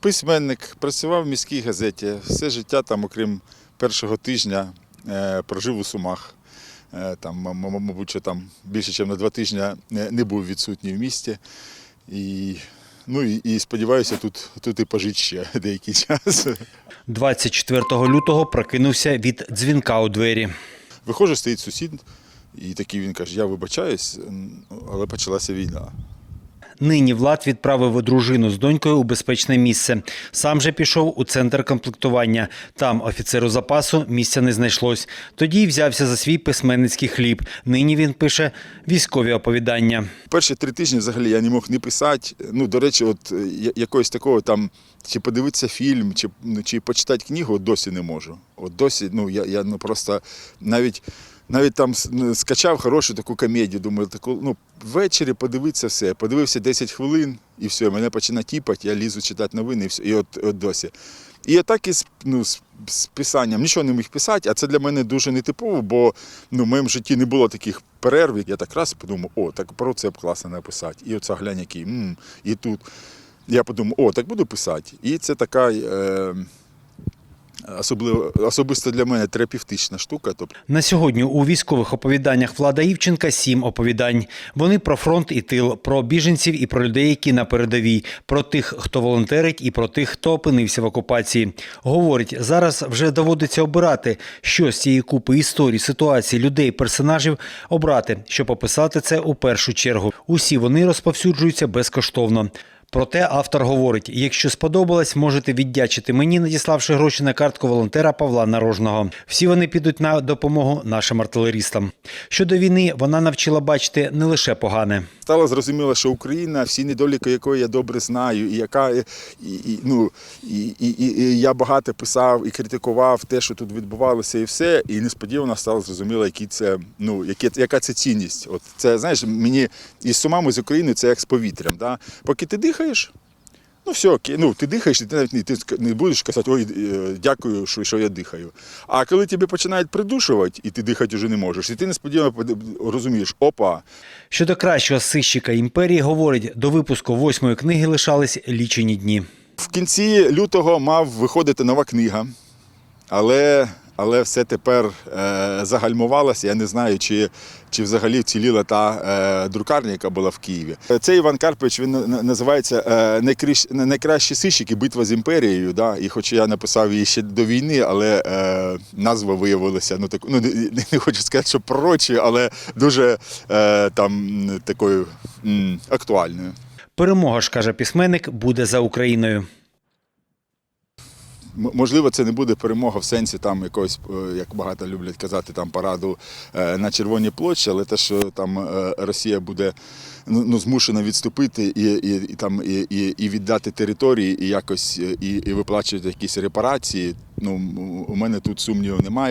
Письменник, працював в міській газеті. Все життя там, окрім першого тижня, е, прожив у Сумах. Е, Там, мабуть, що там більше, ніж на два тижні не- не був відсутній в місті. І, ну, і, і сподіваюся, тут, тут і пожити ще деякий час. 24 лютого прокинувся від дзвінка у двері. Виходжу, стоїть сусід, і такий він каже: Я вибачаюсь, але почалася війна. Нині Влад відправив дружину з донькою у безпечне місце. Сам же пішов у центр комплектування. Там офіцеру запасу місця не знайшлось. Тоді взявся за свій письменницький хліб. Нині він пише військові оповідання. Перші три тижні взагалі я не мог не писати. Ну, до речі, от якогось такого там, чи подивитися фільм, чи, чи почитати книгу, от досі не можу. От досі, ну я, я ну, просто навіть. Навіть там ну, скачав хорошу таку комедію, думаю, таку, ну, ввечері подивитися все. Подивився 10 хвилин і все, мене починає тіпати, я лізу читати новини і все, і от, от досі. І я так і з, ну, з, писанням нічого не міг писати, а це для мене дуже нетипово, бо ну, в моєму житті не було таких перерв. Я так раз подумав, о, так про це б класно написати. І оце глянь, який, м, і тут. Я подумав, о, так буду писати. І це така е, особливо, особисто для мене терапевтична штука. Тобто, На сьогодні у військових оповіданнях Влада Івченка сім оповідань. Вони про фронт і тил, про біженців і про людей, які на передовій, про тих, хто волонтерить, і про тих, хто опинився в окупації. Говорить, зараз вже доводиться обирати, що з цієї купи історій, ситуацій, людей, персонажів обрати, щоб описати це у першу чергу. Усі вони розповсюджуються безкоштовно. Проте автор говорить: якщо сподобалось, можете віддячити мені, надіславши гроші на картку волонтера Павла Нарожного. Всі вони підуть на допомогу нашим артилерістам. Щодо війни, вона навчила бачити не лише погане. стало зрозуміло, що Україна, всі недоліки якої я добре знаю, і яка і, і, ну, і, і, і, я багато писав і критикував те, що тут відбувалося, і все. І несподівано стало зрозуміло, які це, ну, які, яка це цінність. От це знаєш, мені із сумами з України це як з повітрям. Да? Поки ти дихаєш. Ну, все, окей, ну ти дихаєш, і ти навіть не, ти не будеш казати, ой, е, дякую, що, що я дихаю. А коли тебе починають придушувати, і ти дихати вже не можеш, і ти несподівано розумієш, опа, Щодо кращого сищика імперії, говорить, до випуску восьмої книги лишались лічені дні. В кінці лютого мав виходити нова книга, але, але все тепер е, загальмувалося. Я не знаю, чи, чи взагалі вціліла та е, друкарня, яка була в Києві. Цей Іван Карпович він називається е, «Найкращ- Найкращі сищики. Битва з імперією. Да? І хоч я написав її ще до війни, але назва виявилася ну, так, ну, не, хочу сказати, що пророчою, але дуже там, такою актуальною. Перемога ж каже письменник, буде за Україною. Можливо, це не буде перемога в сенсі там якогось, е, як багато люблять казати, там параду е, на Червоній площі, але те, що там е, Росія буде ну, ну, змушена відступити і, і, і, там, і, і, віддати території, і якось і, і виплачувати якісь репарації. Ну, у мене тут сумнівів немає.